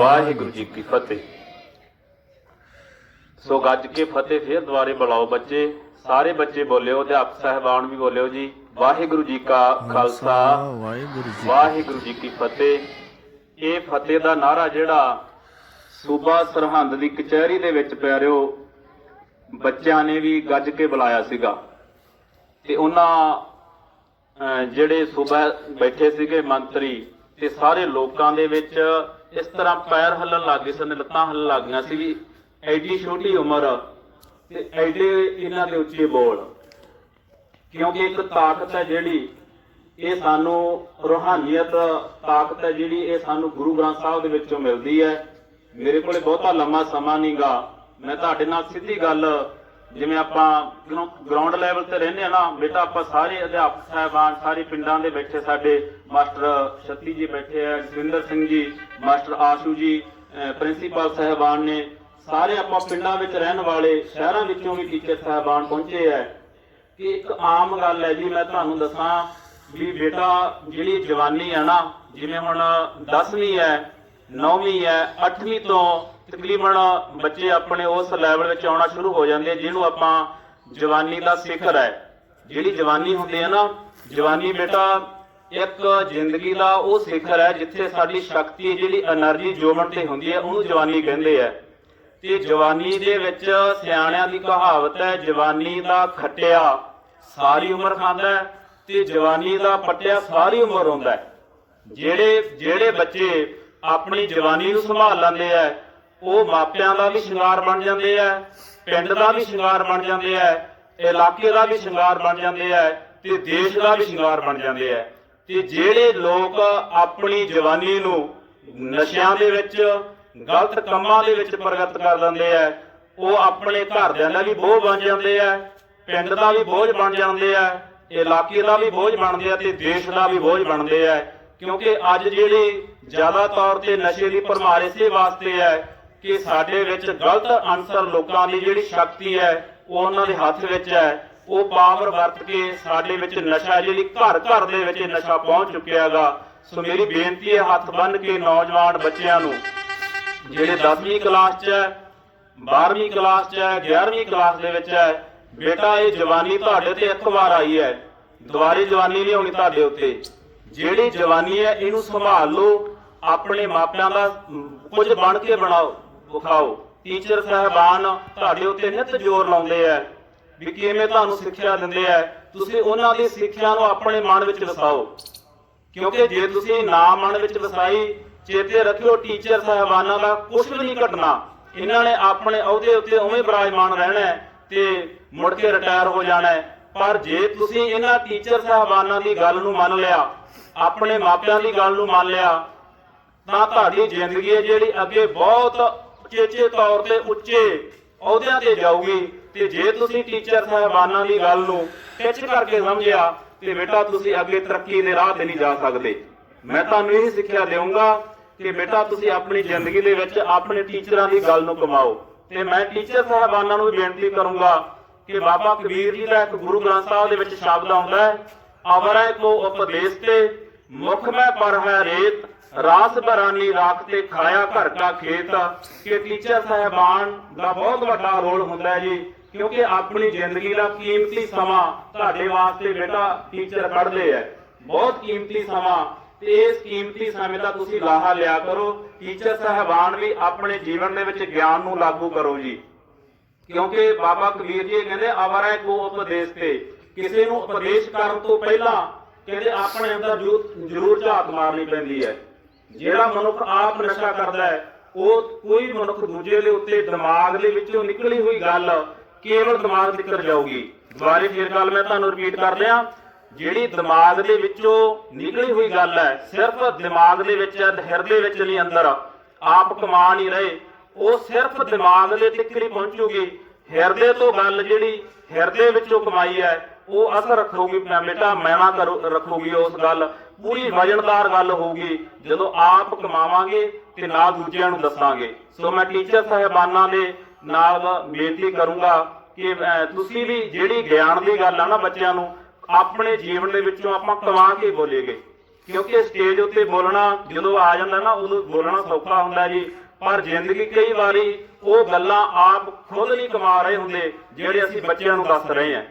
ਵਾਹਿਗੁਰੂ ਜੀ ਕੀ ਫਤਿਹ। ਸੋ ਗੱਜ ਕੇ ਫਤਿਹ ਫਿਰ ਦੁਆਰੇ ਬੁਲਾਓ ਬੱਚੇ। ਸਾਰੇ ਬੱਚੇ ਬੋਲਿਓ ਅਧਿਆਪਕ ਸਾਹਿਬਾਨ ਵੀ ਬੋਲਿਓ ਜੀ। ਵਾਹਿਗੁਰੂ ਜੀ ਕਾ ਖਾਲਸਾ। ਵਾਹਿਗੁਰੂ ਜੀ ਕੀ ਫਤਿਹ। ਇਹ ਫਤਿਹ ਦਾ ਨਾਰਾ ਜਿਹੜਾ ਸੂਬਾ ਸਰਹੰਦ ਦੀ ਕਚਹਿਰੀ ਦੇ ਵਿੱਚ ਪਿਆਰਿਓ ਬੱਚਿਆਂ ਨੇ ਵੀ ਗੱਜ ਕੇ ਬੁਲਾਇਆ ਸੀਗਾ। ਤੇ ਉਹਨਾਂ ਅਹ, ਜਿਹੜੇ ਸੂਬਾ ਬੈਠੇ ਸੀਗੇ ਮੰਤਰੀ ਤੇ ਸਾਰੇ ਲੋਕਾਂ ਦੇ ਵਿੱਚ ਇਸ ਤਰ੍ਹਾਂ ਪੈਰ ਹੱਲਣ ਲੱਗ ਗਏ ਸਨ ਲੱਤਾਂ ਹੱਲਣ ਲੱਗ ਗਈਆਂ ਸੀ ਵੀ ਐਡੀ ਛੋਟੀ ਉਮਰ ਤੇ ਐਡੇ ਇਹਨਾਂ ਦੇ ਉੱਚੇ ਬੋਲ। ਕਿਉਂਕਿ ਇੱਕ ਤਾਕਤ ਹੈ ਜਿਹੜੀ ਇਹ ਸਾਨੂੰ ਰੂਹਾਨੀਅਤ, ਤਾਕਤ ਹੈ ਜਿਹੜੀ ਇਹ ਸਾਨੂੰ ਗੁਰੂ ਗ੍ਰੰਥ ਸਾਹਿਬ ਦੇ ਵਿੱਚੋਂ ਮਿਲਦੀ ਹੈ। ਮੇਰੇ ਕੋਲੇ ਬਹੁਤਾ ਲੰਮਾ ਸਮਾਂ ਨਹੀਂਗਾ ਮੈਂ ਤੁਹਾਡੇ ਨਾਲ ਸਿੱਧੀ ਗੱਲ ਜਿਵੇਂ ਆਪਾਂ ਗਰਾਊਂਡ ਲੈਵਲ ਤੇ ਰਹਿੰਦੇ ਆ ਨਾ ਬੇਟਾ ਆਪਾਂ ਸਾਰੇ ਅਧਿਆਪਕ ਸਾਹਿਬਾਨ, ਸਾਰੇ ਪਿੰਡਾਂ ਦੇ ਬੈਠੇ ਸਾਡੇ ਮਾਸਟਰ ਛੱਤੀ ਜੀ ਬੈਠੇ ਆ ਜਸਵਿੰਦਰ ਸਿੰਘ ਜੀ, ਮਾਸਟਰ ਆਸ਼ੂ ਜੀ ਪ੍ਰਿੰਸੀਪਲ ਸਾਹਿਬਾਨ ਨੇ, ਸਾਰੇ ਆਪਾਂ ਪਿੰਡਾਂ ਵਿੱਚ ਰਹਿਣ ਵਾਲੇ, ਸ਼ਹਿਰਾਂ ਵਿੱਚੋਂ ਵੀ ਟੀਚਰ ਸਾਹਿਬਾਨ ਪਹੁੰਚੇ ਆ। ਕਿ ਇੱਕ ਆਮ ਗੱਲ ਹੈ ਜੀ, ਮੈਂ ਤੁਹਾਨੂੰ ਦੱਸਾਂ ਵੀ ਬੇਟਾ, ਜਿਹੜੀ ਜਵਾਨੀ ਹੈ ਨਾ, ਜਿਵੇਂ ਹੁਣ 10ਵੀਂ ਹੈ 9ਵੀਂ ਹੈ 8ਵੀਂ ਤੋਂ ਤਕਰੀਬਨ ਬੱਚੇ ਆਪਣੇ ਉਸ ਲੈਵਲ ਵਿੱਚ ਆਉਣਾ ਸ਼ੁਰੂ ਹੋ ਜਾਂਦੇ, ਜਿਹਨੂੰ ਆਪਾਂ ਜਵਾਨੀ ਦਾ ਸਿਖਰ ਹੈ। ਜਿਹੜੀ ਜਵਾਨੀ ਹੁੰਦੀ ਹੈ ਨਾ, ਜਵਾਨੀ ਬੇਟਾ, ਇੱਕ ਜ਼ਿੰਦਗੀ ਦਾ ਉਹ ਸਿਖਰ ਹੈ, ਜਿੱਥੇ ਸਾਡੀ ਸ਼ਕਤੀ ਜਿਹੜੀ એનર્ਜੀ ਜੋੜਨ ਤੇ ਹੁੰਦੀ ਹੈ, ਉਹਨੂੰ ਜਵਾਨੀ ਕਹਿੰਦੇ ਆ। ਤੇ ਜਵਾਨੀ ਦੇ ਵਿੱਚ ਸਿਆਣਿਆਂ ਦੀ ਕਹਾਵਤ ਹੈ, ਜਵਾਨੀ ਦਾ ਖੱਟਿਆ ਸਾਰੀ ਉਮਰ ਖਾਂਦਾ ਹੈ, ਤੇ ਜਵਾਨੀ ਦਾ ਪੱਟਿਆ ਸਾਰੀ ਉਮਰ ਹੁੰਦਾ ਜਿਹੜੇ ਜਿਹੜੇ ਬੱਚੇ ਆਪਣੀ ਜਵਾਨੀ ਨੂੰ ਸੰਭਾਲ ਲੈਂਦੇ ਆ। ਉਹ ਮਾਪਿਆਂ ਦਾ ਵੀ ਸ਼ਿੰਗਾਰ ਬਣ ਜਾਂਦੇ ਆ, ਪਿੰਡ ਦਾ ਵੀ ਸ਼ਿੰਗਾਰ ਬਣ ਜਾਂਦੇ ਆ, ਇਲਾਕੇ ਦਾ ਵੀ ਸ਼ਿੰਗਾਰ ਬਣ ਜਾਂਦੇ ਆ ਤੇ ਦੇਸ਼ ਦਾ ਵੀ ਸ਼ਿੰਗਾਰ ਬਣ ਜਾਂਦੇ ਆ। ਤੇ ਜਿਹੜੇ ਲੋਕ ਆਪਣੀ ਜਵਾਨੀ ਨੂੰ ਨਸ਼ਿਆਂ ਦੇ ਵਿੱਚ, ਗਲਤ ਕੰਮਾਂ ਦੇ ਵਿੱਚ ਪ੍ਰਗਟ ਕਰ ਲੈਂਦੇ ਆ, ਉਹ ਆਪਣੇ ਘਰਦਿਆਂ ਦਾ ਵੀ ਬੋਝ ਬਣ ਜਾਂਦੇ ਆ, ਪਿੰਡ ਦਾ ਵੀ ਬੋਝ ਬਣ ਜਾਂਦੇ ਆ, ਇਲਾਕੇ ਦਾ ਵੀ ਬੋਝ ਬਣਦੇ ਆ ਤੇ ਦੇਸ਼ ਦਾ ਵੀ ਬੋਝ ਬਣਦੇ ਆ। ਕਿਉਂਕਿ ਅੱਜ ਜਿਹੜੀ ਜ਼ਿਆਦਾ ਤੌਰ ਤੇ ਨਸ਼ੇ ਦੀ ਭਰਮਾਰ ਇਸੇ ਵਾਸਤੇ ਹੈ ਕਿ ਸਾਡੇ ਵਿੱਚ ਗਲਤ ਅਨਸਰ ਲੋਕਾਂ ਦੀ ਜਿਹੜੀ ਸ਼ਕਤੀ ਹੈ, ਉਹ ਉਹਨਾਂ ਦੇ ਹੱਥ ਵਿੱਚ ਹੈ। ਉਹ ਪਾਵਰ ਵਰਤ ਕੇ ਸਾਡੇ ਵਿੱਚ ਨਸ਼ਾ ਜਿਹੜੀ ਘਰ ਘਰ ਦੇ ਵਿੱਚ ਨਸ਼ਾ ਪਹੁੰਚ ਚੁੱਕਿਆ ਹੈਗਾ। ਸੋ ਮੇਰੀ ਬੇਨਤੀ ਹੈ ਹੱਥ ਬੰਨ ਕੇ ਨੌਜਵਾਨ ਬੱਚਿਆਂ ਨੂੰ, ਜਿਹੜੇ 10ਵੀਂ ਕਲਾਸ 'ਚ ਹੈ 12ਵੀਂ ਕਲਾਸ 'ਚ ਹੈ 11ਵੀਂ ਕਲਾਸ ਦੇ ਵਿੱਚ ਹੈ, ਬੇਟਾ, ਇਹ ਜਵਾਨੀ ਤੁਹਾਡੇ ਤੇ ਇੱਕ ਵਾਰ ਆਈ ਹੈ। ਦੁਬਾਰੇ ਜਵਾਨੀ ਨਹੀਂ ਹੋਣੀ ਤੁਹਾਡੇ ਉੱਤੇ। ਜਿਹੜੀ ਜਵਾਨੀ ਹੈ, ਇਹਨੂੰ ਸੰਭਾਲ ਲਓ, ਆਪਣੇ ਮਾਪਿਆਂ ਦਾ ਕੁਝ ਬਣ ਕੇ ਬਣਾਓ, ਵਿਖਾਓ। ਟੀਚਰ ਸਾਹਿਬਾਨ ਤੁਹਾਡੇ ਉੱਤੇ ਨਿਤ ਜ਼ੋਰ ਲਾਉਂਦੇ ਆ ਵੀ ਕਿਵੇਂ ਤੁਹਾਨੂੰ ਸਿੱਖਿਆ ਦਿੰਦੇ ਆ। ਤੁਸੀਂ ਉਹਨਾਂ ਦੀ ਸਿੱਖਿਆ ਨੂੰ ਆਪਣੇ ਮਨ ਵਿੱਚ ਵਸਾਓ। ਕਿਉਂਕਿ ਜੇ ਤੁਸੀਂ ਨਾ ਮਨ ਵਿੱਚ ਵਸਾਈ, ਚੇਤੇ ਰੱਖਿਓ ਟੀਚਰ ਸਾਹਿਬਾਨਾਂ ਦਾ ਕੁਝ ਵੀ ਨਹੀਂ ਘਟਣਾ। ਇਹਨਾਂ ਨੇ ਆਪਣੇ ਅਹੁਦੇ ਉੱਤੇ ਉਵੇਂ ਬਰਾਜਮਾਨ ਰਹਿਣਾ ਤੇ ਮੁੜ ਕੇ ਰਿਟਾਇਰ ਹੋ ਜਾਣਾ ਪਰ ਜੇ ਤੁਸੀਂ ਇਹਨਾਂ ਟੀਚਰ ਸਾਹਿਬਾਨਾਂ ਦੀ ਗੱਲ ਨੂੰ ਮੰਨ ਲਿਆ, ਆਪਣੇ ਮਾਪਿਆਂ ਦੀ ਗੱਲ ਨੂੰ ਮੰਨ ਲਿਆ, ਤਾਂ ਤੁਹਾਡੀ ਜ਼ਿੰਦਗੀ ਹੈ ਜਿਹੜੀ ਅੱਗੇ ਬਹੁਤ ਉਚੇਚੇ ਤੌਰ ਤੇ ਉੱਚੇ ਅਹੁਦਿਆਂ ਤੇ ਜਾਊਗੀ। ਤੇ ਜੇ ਤੁਸੀਂ ਟੀਚਰ ਸਾਹਿਬਾਨਾਂ ਦੀ ਗੱਲ ਨੂੰ ਖਿੱਚ ਕਰਕੇ ਸਮਝਿਆ, ਤੇ ਬੇਟਾ ਤੁਸੀਂ ਅੱਗੇ ਤਰੱਕੀ ਦੇ ਰਾਹ ਤੇ ਨਹੀਂ ਜਾ ਸਕਦੇ। ਮੈਂ ਤੁਹਾਨੂੰ ਇਹ ਸਿੱਖਿਆ ਦੇਵਾਂਗਾ ਕਿ ਬੇਟਾ ਤੁਸੀਂ ਆਪਣੀ ਜ਼ਿੰਦਗੀ ਦੇ ਵਿੱਚ ਆਪਣੇ ਟੀਚਰਾਂ ਦੀ ਗੱਲ ਨੂੰ ਕਮਾਓ। ਤੇ ਮੈਂ ਟੀਚਰ ਸਾਹਿਬਾਨਾਂ ਨੂੰ ਬੇਨਤੀ ਕਰੂੰਗਾ ਕਿ ਬਾਬਾ ਕਬੀਰ ਜੀ ਦਾ ਇੱਕ ਗੁਰੂ ਗ੍ਰੰਥ ਸਾਹਿਬ ਦੇ ਵਿੱਚ ਸ਼ਬਦ ਆਉਂਦਾ ਹੈ, ਅਵਰੈ ਕੋ ਉਪਦੇਸ਼ ਤੇ ਮੁਖ ਮੈਂ ਪਰ ਹੈ ਰੇਤ, ਰਾਸ ਬਰਾਨੀ ਰਾਖ ਤੇ ਖਾਇਆ ਘਰ ਦਾ ਖੇਤ। ਕਿ ਟੀਚਰ ਸਾਹਿਬਾਨ ਦਾ ਬਹੁਤ ਵੱਡਾ ਰੋਲ ਹੁੰਦਾ ਹੈ ਜੀ, ਕਿਉਂਕਿ ਆਪਣੀ ਜ਼ਿੰਦਗੀ ਦਾ ਕੀਮਤੀ ਸਮਾਂ ਤੁਹਾਡੇ ਵਾਸਤੇ ਬੇਟਾ ਟੀਚਰ ਕੱਢਦੇ ਆ ਬਹੁਤ ਕੀਮਤੀ ਸਮਾਂ। ਤੇ ਇਸ ਕੀਮਤੀ ਸਮੇਂ ਦਾ ਤੁਸੀਂ ਲਾਹਾ ਲਿਆ ਕਰੋ। ਟੀਚਰ ਸਾਹਿਬਾਨ ਵੀ ਆਪਣੇ ਜੀਵਨ ਦੇ ਵਿੱਚ ਗਿਆਨ ਨੂੰ ਲਾਗੂ ਕਰੋ ਜੀ। ਕਿਉਂਕਿ ਬਾਬਾ ਕਬੀਰ ਜੀ ਕਹਿੰਦੇ ਅਵਰੈ ਕੋ ਉਪਦੇਸ਼ ਤੇ। ਕਿਸੇ ਨੂੰ ਉਪਦੇਸ਼ ਕਰਨ ਤੋਂ ਪਹਿਲਾਂ ਕਹਿੰਦੇ ਆਪਣੇ ਅੰਦਰ ਜ਼ਰੂਰ ਝਾਤ ਮਾਰਨੀ ਪੈਂਦੀ ਹੈ। ਜਿਹੜਾ ਮਨੁੱਖ ਆਪ ਨਸ਼ਾ ਕਰਦਾ ਹੈ ਉਹ ਕੋਈ ਮਨੁੱਖ ਦੂਜੇ ਦੇ ਉੱਤੇ ਦਿਮਾਗ ਦੇ ਵਿੱਚੋਂ ਨਿਕਲੀ ਹੋਈ ਗੱਲ ਕੇਵਲ ਦਿਮਾਗ ਤੱਕ ਜਾਊਗੀ। ਦੁਬਾਰੇ ਫਿਰ ਗੱਲ ਮੈਂ ਤੁਹਾਨੂੰ ਰਿਪੀਟ ਕਰ ਰਿਹਾ ਜਿਹੜੀ ਦਿਮਾਗ ਦੇ ਵਿੱਚੋਂ ਨਿਕਲੀ ਹੋਈ ਗੱਲ ਹੈ ਸਿਰਫ ਦਿਮਾਗ ਦੇ ਵਿੱਚ ਹੈ, ਹਿਰਦੇ ਵਿੱਚ ਨਹੀਂ ਅੰਦਰ ਆਪ ਕਮਾ ਨਹੀਂ ਰਹੇ। ਉਹ ਸਿਰਫ ਦਿਮਾਗ ਦੇ ਤੱਕ ਹੀ ਪਹੁੰਚੂਗੀ। ਹਿਰਦੇ ਤੋਂ ਗੱਲ ਜਿਹੜੀ ਹਿਰਦੇ ਵਿੱਚੋਂ ਕਮਾਈ ਹੈ, ਉਹ ਅਸਰ ਰੱਖੂਗੀ। ਬੇਟਾ ਮੈਨਾ ਕਰੋ ਰੱਖੂਗੀ ਉਸ ਗੱਲ। ਪੂਰੀ ਵਜਨਦਾਰ ਗੱਲ ਹੋਊਗੀ। ਜਦੋਂ ਆਪ ਕਮਾਵਾਂਗੇ ਤੇ ਨਾਲ ਦੂਜਿਆਂ ਨੂੰ ਦੱਸਾਂਗੇ। ਸੋ ਮੈਂ ਟੀਚਰ ਸਾਹਿਬਾਨਾਂ ਦੇ ਨਾਲ ਬੇਨਤੀ ਕਰੂੰਗਾ ਕਿ ਤੁਸੀਂ ਵੀ ਜਿਹੜੀ ਗਿਆਨ ਦੀ ਗੱਲ ਆ ਨਾ ਬੱਚਿਆਂ ਨੂੰ, ਆਪਣੇ ਜੀਵਨ ਦੇ ਵਿੱਚੋਂ ਆਪਾਂ ਕਮਾ ਕੇ ਬੋਲੇਗੇ ਕਿਉਂਕਿ ਸਟੇਜ ਉੱਤੇ ਬੋਲਣਾ ਜਦੋਂ ਆ ਜਾਂਦਾ ਨਾ ਉਦੋਂ ਬੋਲਣਾ ਸੌਖਾ ਹੁੰਦਾ ਜੀ। ਪਰ ਜ਼ਿੰਦਗੀ ਕਈ ਵਾਰੀ ਉਹ ਗੱਲਾਂ ਆਪ ਖੁਦ ਨਹੀਂ ਕਮਾ ਰਹੇ ਹੁੰਦੇ ਜਿਹੜੇ ਅਸੀਂ ਬੱਚਿਆਂ ਨੂੰ ਦੱਸ ਰਹੇ ਹਾਂ।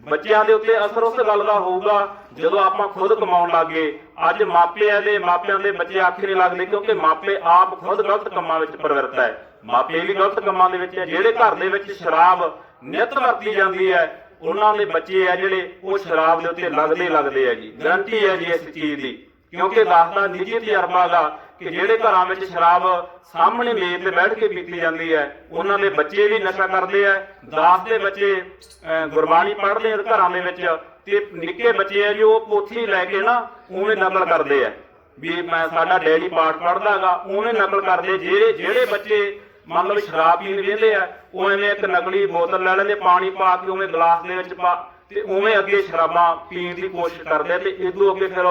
ਬੱਚਿਆਂ ਦੇ ਉੱਤੇ ਅਸਰ ਉਸ ਗੱਲ ਦਾ ਹੋਊਗਾ ਜਦੋਂ ਆਪਾਂ ਖੁਦ ਕਮਾਉਣ ਲੱਗੇ। ਅੱਜ ਮਾਪਿਆਂ ਦੇ ਮਾਪਿਆਂ ਦੇ ਬੱਚੇ ਆਖੇ ਨਹੀਂ ਲੱਗਦੇ ਕਿਉਂਕਿ ਮਾਪੇ ਆਪ ਖੁਦ ਗਲਤ ਕੰਮਾਂ ਵਿੱਚ ਪ੍ਰਵਿਰਤ ਹੈ। ਮਾਪੇ ਵੀ ਗਲਤ ਕੰਮਾਂ ਦੇ ਵਿੱਚ ਹੈ ਜਿਹੜੇ ਘਰ ਦੇ ਵਿੱਚ ਸ਼ਰਾਬ ਨਿਤ ਵਰਤੀ ਜਾਂਦੀ ਹੈ ਉਹਨਾਂ ਦੇ ਬੱਚੇ ਆ ਜਿਹੜੇ ਉਹ ਸ਼ਰਾਬ ਦੇ ਉੱਤੇ ਲੱਗਦੇ ਲੱਗਦੇ ਆ ਜੀ। ਗਰੰਟੀ ਹੈ ਜੀ ਇਸ ਚੀਜ਼ ਦੀ ਕਿਉਂਕਿ ਦੱਸਦਾ ਨਿੱਜੀ ਤਜਰਬਾ ਦਾ ਕਿ ਜਿਹੜੇ ਘਰਾਂ ਵਿੱਚ ਸ਼ਰਾਬ ਸਾਹਮਣੇ ਮੇਜ਼ ਤੇ ਬੈਠ ਕੇ ਪੀਤੀ ਜਾਂਦੀ ਹੈ, ਉਹਨਾਂ ਦੇ ਬੱਚੇ ਵੀ ਨਸ਼ਾ ਕਰਦੇ ਆ। ਦਾਸ ਦੇ ਬੱਚੇ ਗੁਰਬਾਣੀ ਪੜ੍ਹਦੇ ਆ ਘਰਾਂ ਦੇ ਵਿੱਚ ਤੇ ਨਿੱਕੇ ਬੱਚੇ ਆ ਜੀ ਪੋਥੀ ਲੈ ਕੇ ਨਾ ਉਵੇਂ ਨਕਲ ਕਰਦੇ ਆ। ਵੀ ਮੈਂ ਸਾਡਾ ਡੈਡੀ ਪਾਠ ਪੜ੍ਹਦਾਗਾ ਉਵੇਂ ਨਕਲ ਕਰਦੇ ਜਿਹੜੇ ਜਿਹੜੇ ਬੱਚੇ ਮੰਨ ਲਓ ਸ਼ਰਾਬ ਪੀਣ ਵੇਂਦੇ ਆ, ਉਹ ਐਵੇਂ ਇੱਕ ਨਕਲੀ ਬੋਤਲ ਲੈ ਲੈਂਦੇ, ਪਾਣੀ ਪਾ ਕੇ ਉਵੇਂ ਗਲਾਸ ਦੇ ਵਿੱਚ ਪਾ ਤੇ ਉਵੇਂ ਅੱਗੇ ਸ਼ਰਾਬਾਂ ਪੀਣ ਦੀ ਕੋਸ਼ਿਸ਼ ਕਰਦੇ ਆ ਤੇ ਇਦੋਂ ਅੱਗੇ ਫਿਰ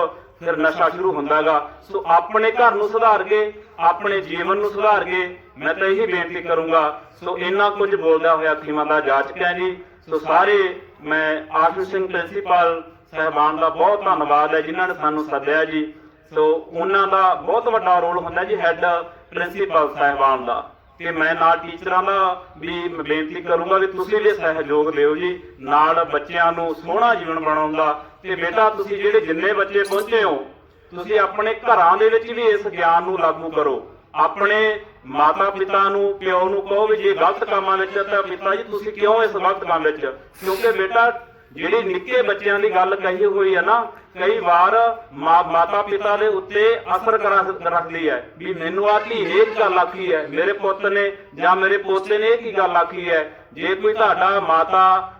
ਫਿਰ ਨਸ਼ਾ ਸ਼ੁਰੂ ਹੁੰਦਾਗਾ। ਸੋ ਆਪਣੇ ਘਰ ਨੂੰ ਸੁਧਾਰ ਕੇ, ਆਪਣੇ ਜੀਵਨ ਨੂੰ ਸੁਧਾਰ ਕੇ ਮੈਂ ਤਾਂ ਇਹੀ ਬੇਨਤੀ ਕਰੂੰਗਾ। ਸੋ ਇੰਨਾ ਕੁਝ ਬੋਲਦਾ ਹੋਇਆ ਖੀਮਾ ਦਾ ਜਾਚਕ ਹੈ ਜੀ। ਸੋ ਸਾਰੇ, ਮੈਂ ਆਸ਼ੂ ਸਿੰਘ ਪ੍ਰਿੰਸੀਪਲ ਸਹਿਬਾਨ ਦਾ ਬਹੁਤ ਧੰਨਵਾਦ ਹੈ, ਜਿਨ੍ਹਾਂ ਨੇ ਸਾਨੂੰ ਸੱਦਿਆ ਜੀ। ਸੋ ਉਹਨਾਂ ਦਾ ਬਹੁਤ ਵੱਡਾ ਰੋਲ ਹੁੰਦਾ ਜੀ, ਹੈੱਡ ਪ੍ਰਿੰਸੀਪਲ ਸਾਹਿਬਾਨ ਦਾ। ਤੇ ਮੈਂ ਨਾਲ ਟੀਚਰਾਂ ਦਾ ਵੀ ਬੇਨਤੀ ਕਰੂੰਗਾ ਵੀ ਤੁਸੀਂ ਵੀ ਸਹਿਯੋਗ ਦਿਓ ਜੀ, ਨਾਲ ਬੱਚਿਆਂ ਨੂੰ ਸੋਹਣਾ ਜੀਵਨ ਬਣਾਉਣ ਦਾ। ਤੇ ਬੇਟਾ, ਤੁਸੀਂ ਜਿਹੜੇ ਜਿੰਨੇ ਬੱਚੇ ਪਹੁੰਚੇ ਹੋ, ਤੁਸੀਂ ਆਪਣੇ ਘਰਾਂ ਦੇ ਵਿੱਚ ਵੀ ਇਸ ਗਿਆਨ ਨੂੰ ਲਾਗੂ ਕਰੋ। ਆਪਣੇ ਮਾਤਾ ਪਿਤਾ ਨੂੰ, ਪਿਓ ਨੂੰ ਕਹੋ ਵੀ ਜੇ ਗਲਤ ਕੰਮਾਂ ਵਿੱਚ ਤਾਂ ਪਿਤਾ ਜੀ, ਤੁਸੀਂ ਕਿਉਂ ਇਸ ਗਲਤ ਕੰਮ ਵਿੱਚ? ਕਿਉਂਕਿ ਬੇਟਾ ਜਿਹੜੀ ਨਿੱਕੇ ਬੱਚਿਆਂ ਦੀ ਗੱਲ ਕਹੀ ਹੋਈ ਹੈ ਨਾ, ਕਈ ਵਾਰ ਮਾਂ ਮਾਤਾ ਪਿਤਾ ਦੇ ਉੱਤੇ ਅਸਰ ਕਰਾ- ਰੱਖਦੀ ਹੈ। ਵੀ ਮੈਨੂੰ ਆ ਧੀ ਨੇ ਇਹ ਗੱਲ ਆਖੀ ਹੈ? ਮੇਰੇ ਪੁੱਤ ਨੇ ਜਾਂ ਮੇਰੇ ਪੋਤੇ ਨੇ ਇਹ ਕੀ ਗੱਲ ਆਖੀ ਹੈ? ਜੇ ਕੋਈ ਤੁਹਾਡਾ ਮਾਤਾ